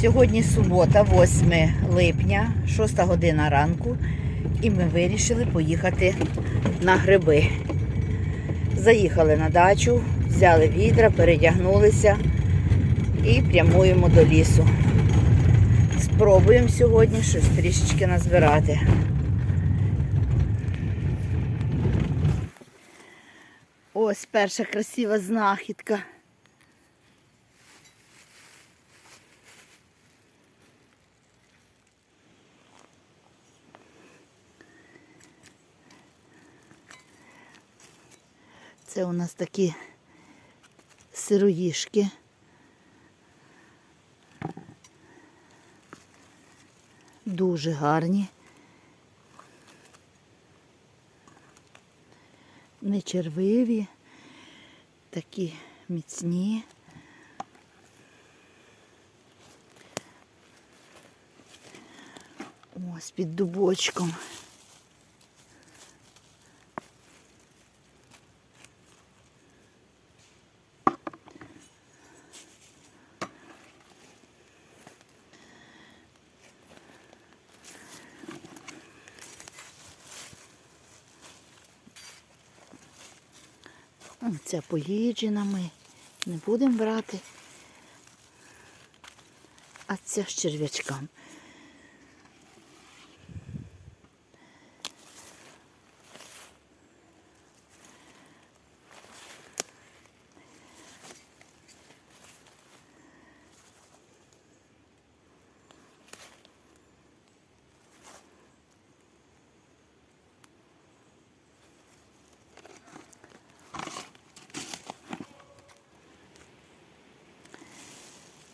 Сьогодні субота, 8 липня, 6 година ранку, і ми вирішили поїхати на гриби. Заїхали на дачу, взяли відра, передягнулися і прямуємо до лісу. Спробуємо сьогодні щось трішечки назбирати. Ось перша красива знахідка. Це у нас такі сироїшки. Дуже гарні. Не червиві, такі міцні. Ось під дубочком. Ця поїджена ми не будемо брати. А ця з черв'ячком.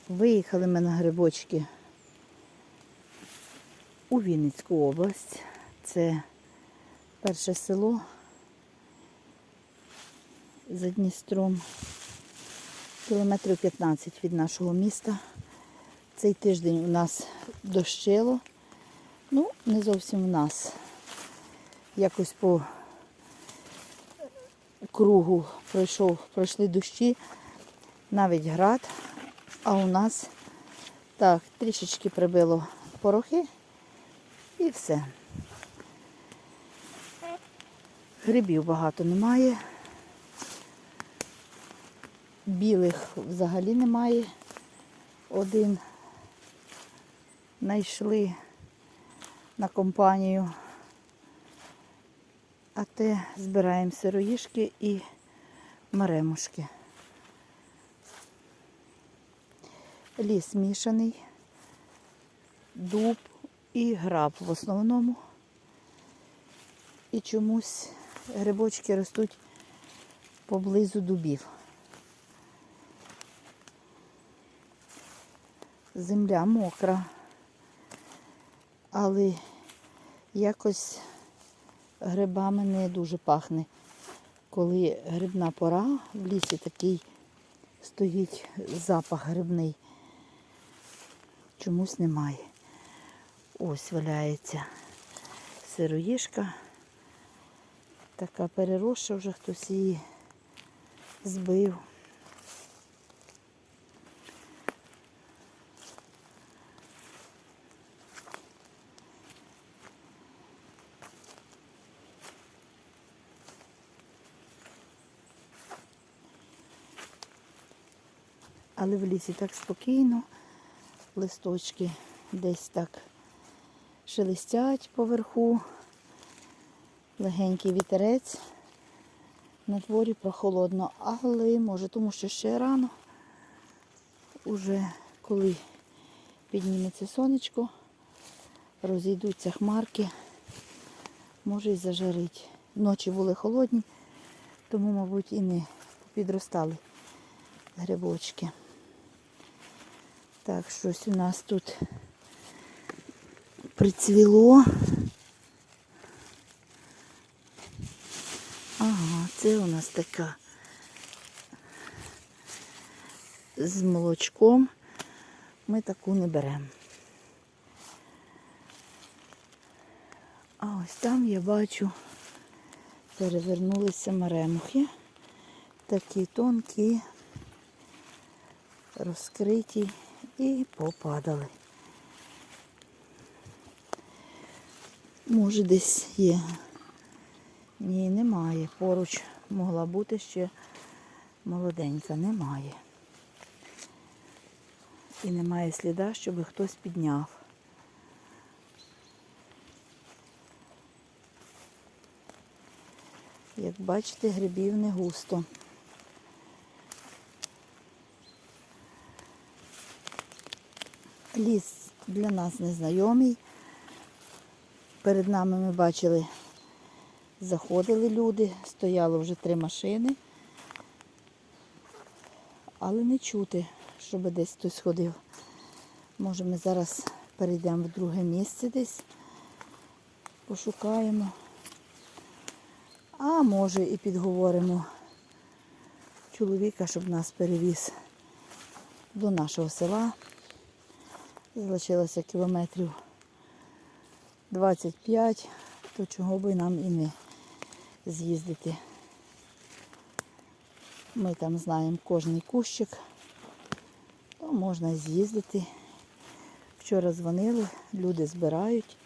Виїхали ми на грибочки у Вінницьку область. Це перше село за Дністром. Кілометрів 15 від нашого міста. Цей тиждень у нас дощило. Ну, не зовсім у нас. Якось по кругу пройшов, пройшли дощі, навіть град. А у нас так, трішечки прибило порохи і все. Грибів багато немає. Білих взагалі немає. Один знайшли на компанію. А те збираємо сироїшки і маремушки. Ліс мішаний, дуб і граб в основному. І чомусь грибочки ростуть поблизу дубів. Земля мокра, але якось грибами не дуже пахне. Коли грибна пора, в лісі такий стоїть запах грибний чомусь немає. Ось валяється сироїшка. Така переросша, вже хтось її збив. Але в лісі так спокійно листочки десь так шелестять поверху. Легенький вітерець. На дворі прохолодно, але може, тому що ще рано. Уже коли підніметься сонечко, розійдуться хмарки, може і зажарить. Ночі були холодні, тому, мабуть, і не підростали грибочки. Так, щось у нас тут прицвіло. Ага, це у нас така з молочком. Ми таку не беремо. А ось там я бачу, перевернулися маремухи. Такі тонкі, розкриті і попадали. Може десь є. Ні, немає. Поруч могла бути ще молоденька. Немає. І немає сліда, щоб хтось підняв. Як бачите, грибів не густо. Ліс для нас незнайомий. Перед нами ми бачили, заходили люди, стояло вже три машини, але не чути, щоб десь хтось ходив. Може ми зараз перейдемо в друге місце десь, пошукаємо. А може і підговоримо чоловіка, щоб нас перевіз до нашого села. Залишилося кілометрів 25, то чого би нам і не з'їздити. Ми там знаємо кожний кущик, то можна з'їздити. Вчора дзвонили, люди збирають.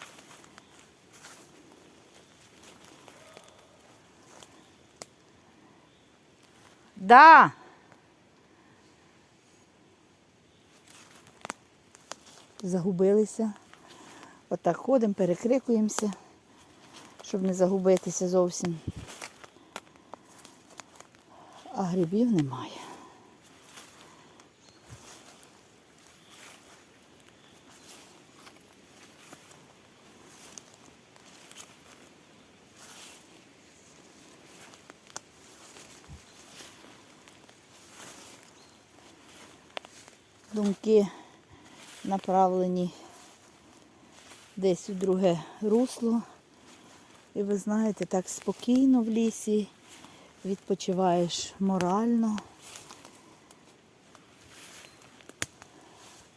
Да. Загубилися. Отак ходимо, перекрикуємося, щоб не загубитися зовсім. А грибів немає. Думки направлені десь у друге русло. І ви знаєте, так спокійно в лісі, відпочиваєш морально,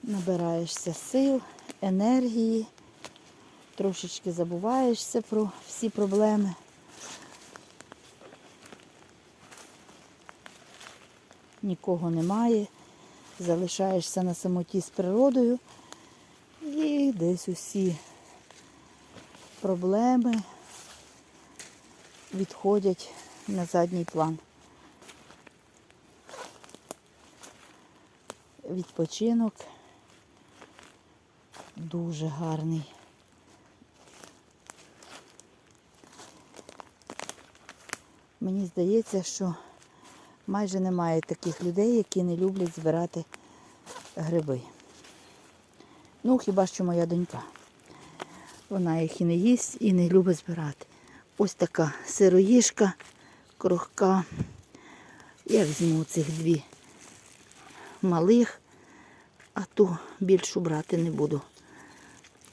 набираєшся сил, енергії, трошечки забуваєшся про всі проблеми. Нікого немає, залишаєшся на самоті з природою і десь усі проблеми відходять на задній план. Відпочинок дуже гарний. Мені здається, що майже немає таких людей, які не люблять збирати гриби. Ну, хіба що моя донька. Вона їх і не їсть, і не любить збирати. Ось така сироїжка, крохка. Я візьму цих дві малих, а ту більшу брати не буду.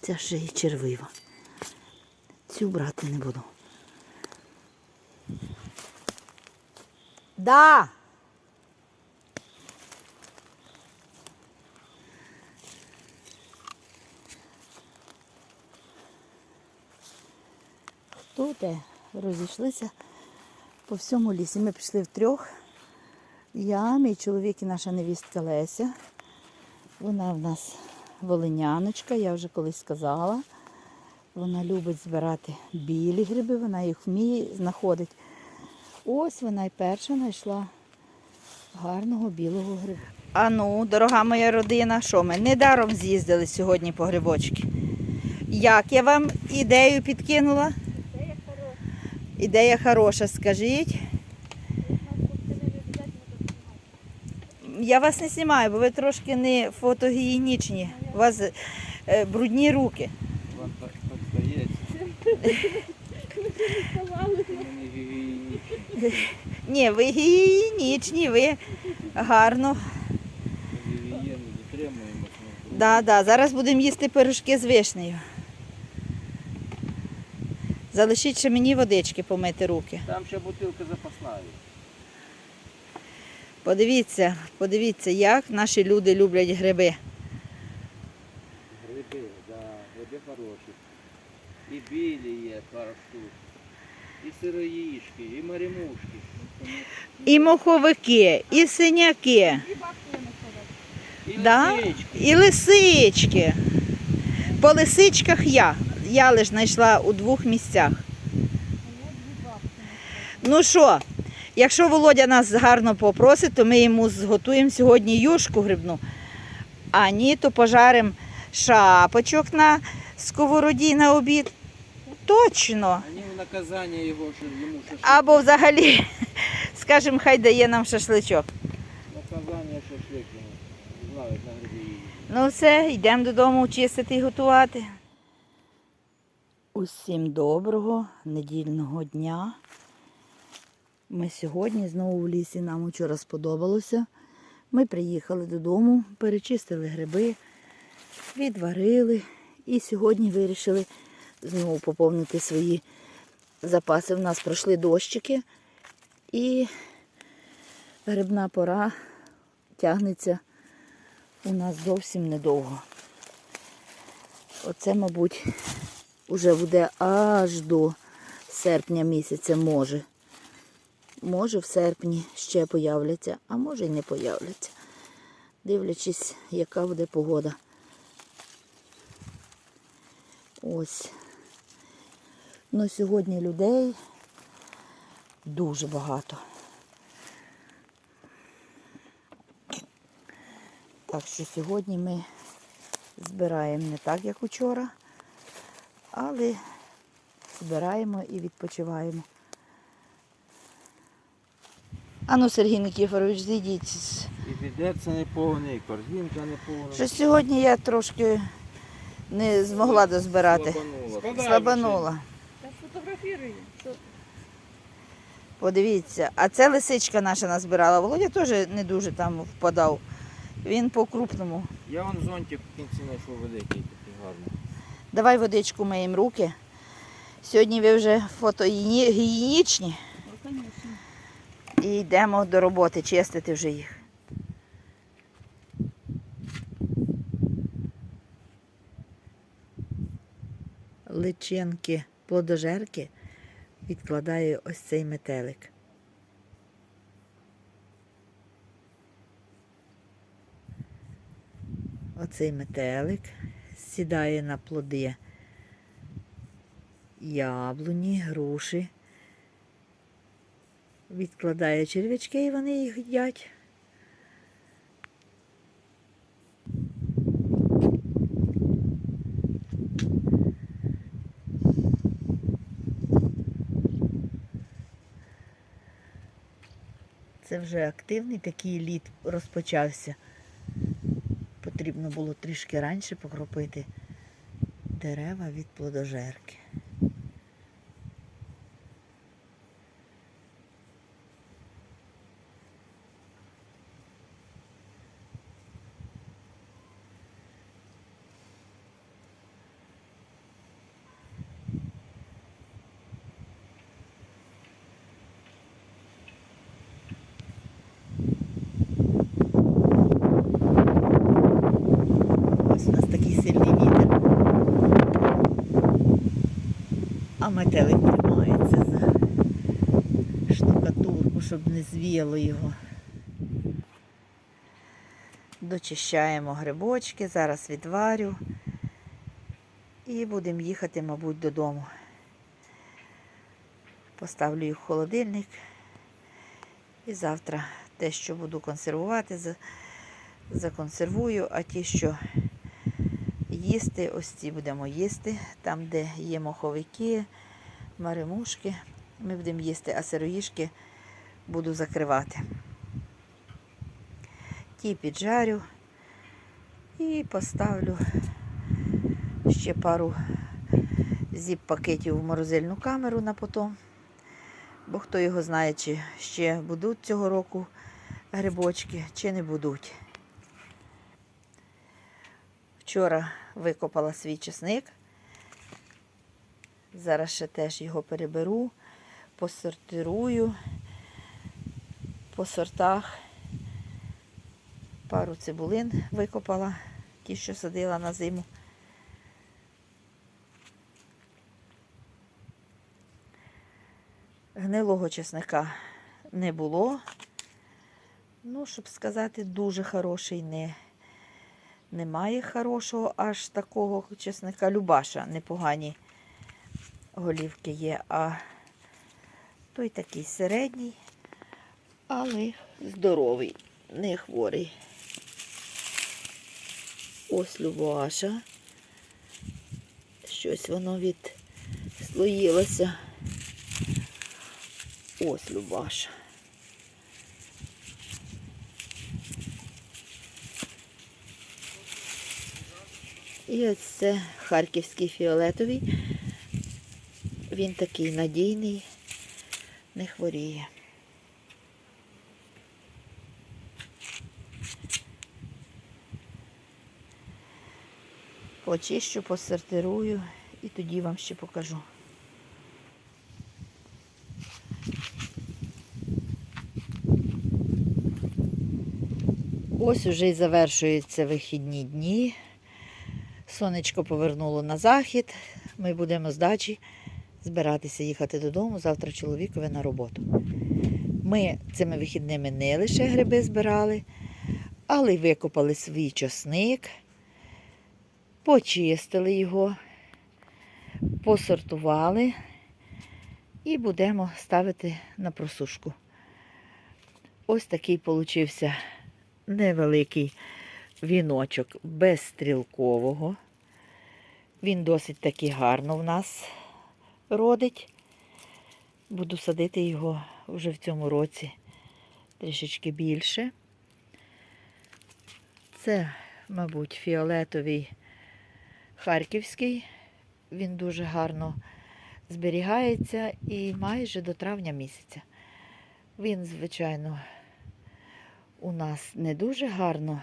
Ця ще й червива. Цю брати не буду. Да! Де? Розійшлися по всьому лісі. Ми пішли втрьох. Я, мій чоловік і наша невістка Леся. Вона в нас волиняночка, я вже колись сказала. Вона любить збирати білі гриби, вона їх вміє, знаходить. Ось вона й перша знайшла гарного білого гриба. А ну, дорога моя родина, що ми недаром з'їздили сьогодні по грибочки. Як я вам ідею підкинула? Ідея хороша, скажіть. Я вас не знімаю, бо ви трошки не фотогенічні. У вас е, брудні руки. Вам так, так здається. Ні, ви гігієнічні, ви гарно. Да, да. Зараз будемо їсти пирожки з вишнею. Залишіть ще мені водички помити руки. Там ще бутилка запасна. Подивіться, подивіться, як наші люди люблять гриби. Гриби, да, гриби хороші. І білі є пару штук. І сироїшки, і маримушки. І моховики, і синяки. І Да? лисички. І лисички. По лисичках я. Я лиш знайшла у двох місцях. Ну що, якщо Володя нас гарно попросить, то ми йому зготуємо сьогодні юшку грибну. А ні, то пожаримо шапочок на сковороді на обід. Точно Они в наказание его, что ему шашлык. Або взагалі, скажімо, хай дає нам шашличок. Наказание шашлык ему. Знают на грибы їдуть. Ну все, йдемо додому чистити і готувати. Усім доброго недільного дня. Ми сьогодні знову в лісі, нам вчора сподобалося. Ми приїхали додому, перечистили гриби, відварили і сьогодні вирішили знову поповнити свої запаси. У нас пройшли дощики і грибна пора тягнеться у нас зовсім недовго. Оце, мабуть, уже буде аж до серпня місяця може. Може в серпні ще появляться, а може й не появляться. Дивлячись, яка буде погода. Ось. Ну, сьогодні людей дуже багато. Так що сьогодні ми збираємо не так, як учора, але збираємо і відпочиваємо. Ану, Сергій Никіфорович, зійдіть. І відерце не повне, і корзинка не повна. Що сьогодні я трошки не змогла дозбирати. Слабанула. Що? Подивіться, а це лисичка наша назбирала. Володя теж не дуже там впадав. Він по-крупному. Я вон зонтик в кінці знайшов великий такий гарний. Давай водичку миємо руки. Сьогодні ви вже фотогенічні Ну, і йдемо до роботи, чистити вже їх. Личинки плодожерки відкладає ось цей метелик. Оцей метелик сідає на плоди яблуні, груші. Відкладає черв'ячки і вони їх їдять. Це вже активний такий лід розпочався. Потрібно було трішки раніше покропити дерева від плодожерки. Ось у нас такий сильний вітер. А метелик тримається за штукатурку, щоб не звіяло його. Дочищаємо грибочки, зараз відварю і будемо їхати, мабуть, додому. Поставлю їх в холодильник. І завтра те, що буду консервувати, законсервую, а ті, що їсти, ось ці будемо їсти. Там, де є моховики, маримушки, ми будемо їсти, а сироїшки буду закривати. Ті піджарю і поставлю ще пару зіп-пакетів в морозильну камеру на потом. Бо хто його знає, чи ще будуть цього року грибочки, чи не будуть. Вчора викопала свій чесник. Зараз ще теж його переберу, посортирую по сортах. Пару цибулин викопала, ті, що садила на зиму. Гнилого чесника не було. Ну, щоб сказати, дуже хороший, не немає хорошого, аж такого чесника Любаша. Непогані голівки є, а той такий середній, але здоровий, не хворий. Ось Любаша. Щось воно відслоїлося. Ось Любаша. І ось це харківський фіолетовий. Він такий надійний, не хворіє. Почищу, посортирую і тоді вам ще покажу. Ось уже й завершуються вихідні дні. Сонечко повернуло на захід. Ми будемо з дачі збиратися їхати додому. Завтра чоловікові на роботу. Ми цими вихідними не лише гриби збирали, але й викопали свій чосник, почистили його, посортували і будемо ставити на просушку. Ось такий получився невеликий віночок без стрілкового. Він досить таки гарно в нас родить. Буду садити його вже в цьому році трішечки більше. Це, мабуть, фіолетовий харківський. Він дуже гарно зберігається і майже до травня місяця. Він, звичайно, у нас не дуже гарно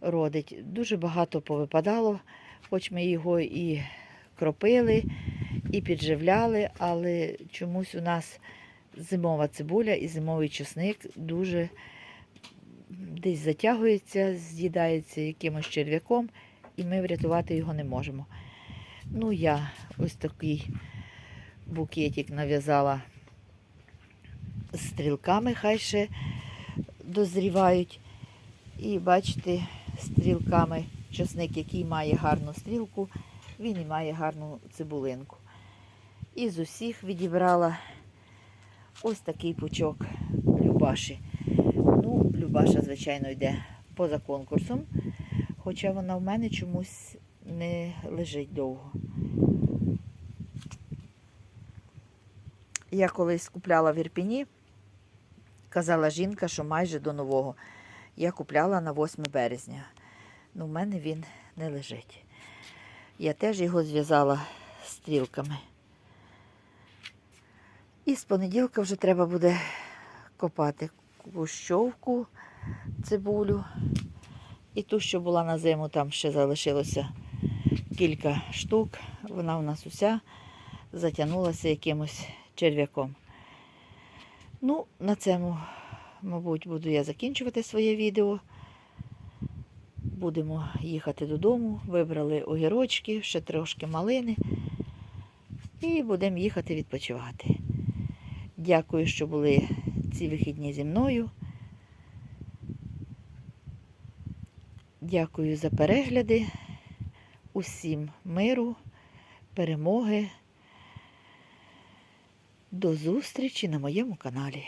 родить. Дуже багато повипадало, хоч ми його і кропили, і підживляли, але чомусь у нас зимова цибуля і зимовий чесник дуже десь затягується, з'їдається якимось черв'яком, і ми врятувати його не можемо. Ну, я ось такий букетик нав'язала стрілками, хай ще дозрівають. І бачите, стрілками часник, який має гарну стрілку, він і має гарну цибулинку. І з усіх відібрала ось такий пучок Любаші. Ну, Любаша, звичайно, йде поза конкурсом, хоча вона в мене чомусь не лежить довго. Я колись купляла в Ірпіні, казала жінка, що майже до нового. Я купляла на 8 березня. Ну, в мене він не лежить. Я теж його зв'язала стрілками. І з понеділка вже треба буде копати кущовку, цибулю. І ту, що була на зиму, там ще залишилося кілька штук. Вона у нас уся затягнулася якимось черв'яком. Ну, на цьому, мабуть, буду я закінчувати своє відео. Будемо їхати додому. Вибрали огірочки, ще трошки малини. І будемо їхати відпочивати. Дякую, що були ці вихідні зі мною. Дякую за перегляди. Усім миру, перемоги. До зустрічі на моєму каналі.